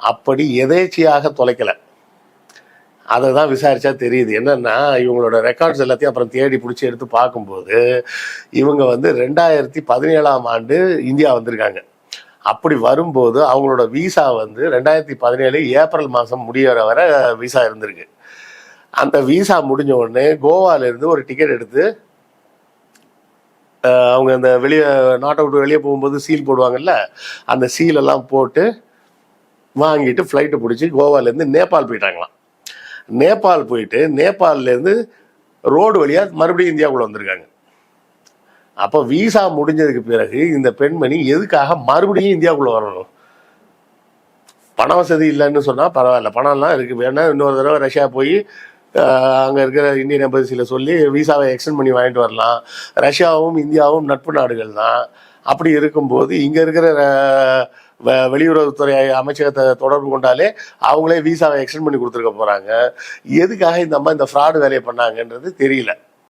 அப்படி எதேச்சியாக தொலைக்கலை. அதை தான் விசாரிச்சா தெரியுது. என்னன்னா இவங்களோட ரெக்கார்ட்ஸ் எல்லாத்தையும் அப்புறம் தேடி பிடிச்சி எடுத்து பார்க்கும்போது இவங்க வந்து ரெண்டாயிரத்தி பதினேழாம் ஆண்டு இந்தியா வந்திருக்காங்க. அப்படி வரும்போது அவங்களோட விசா வந்து ரெண்டாயிரத்தி பதினேழு ஏப்ரல் மாதம் முடியற வரை விசா இருந்திருக்கு. அந்த விசா முடிஞ்ச உடனே கோவால இருந்து ஒரு டிக்கெட் எடுத்து அவங்க அந்த வெளியே நாட்டை விட்டு வெளியே போகும்போது சீல் போடுவாங்கல்ல அந்த சீலெல்லாம் போட்டு வாங்கிட்டு ஃப்ளைட்டு பிடிச்சி கோவாலேருந்து நேபாள் போயிட்டாங்களாம். நேபாள் போயிட்டு நேபாள்லேருந்து ரோடு வழியாக மறுபடியும் இந்தியாவுக்குள்ள வந்திருக்காங்க. அப்போ விசா முடிஞ்சதுக்கு பிறகு இந்த பெண்மணி எதுக்காக மறுபடியும் இந்தியாவுக்குள்ள வரணும்? பண வசதி இல்லைன்னு சொன்னால் பரவாயில்ல பணம்லாம் இருக்குது வேணா இன்னொரு தடவை ரஷ்யா போய் அங்கே இருக்கிற இந்தியன் எம்பசியில் சொல்லி விசாவை எக்ஸ்டெண்ட் பண்ணி வாங்கிட்டு வரலாம். ரஷ்யாவும் இந்தியாவும் நட்பு நாடுகள் தான். அப்படி இருக்கும்போது இங்கே இருக்கிற வெளியுறவுத்துறை அமைச்சகத்தை தொடர்பு கொண்டாலே அவங்களே விசாவை எக்ஸ்டெண்ட் பண்ணி கொடுத்துருக்க போகிறாங்க எதுக்காக இந்த அம்மா இந்த ஃப்ராடு வேலையை பண்ணாங்கன்றது தெரியல.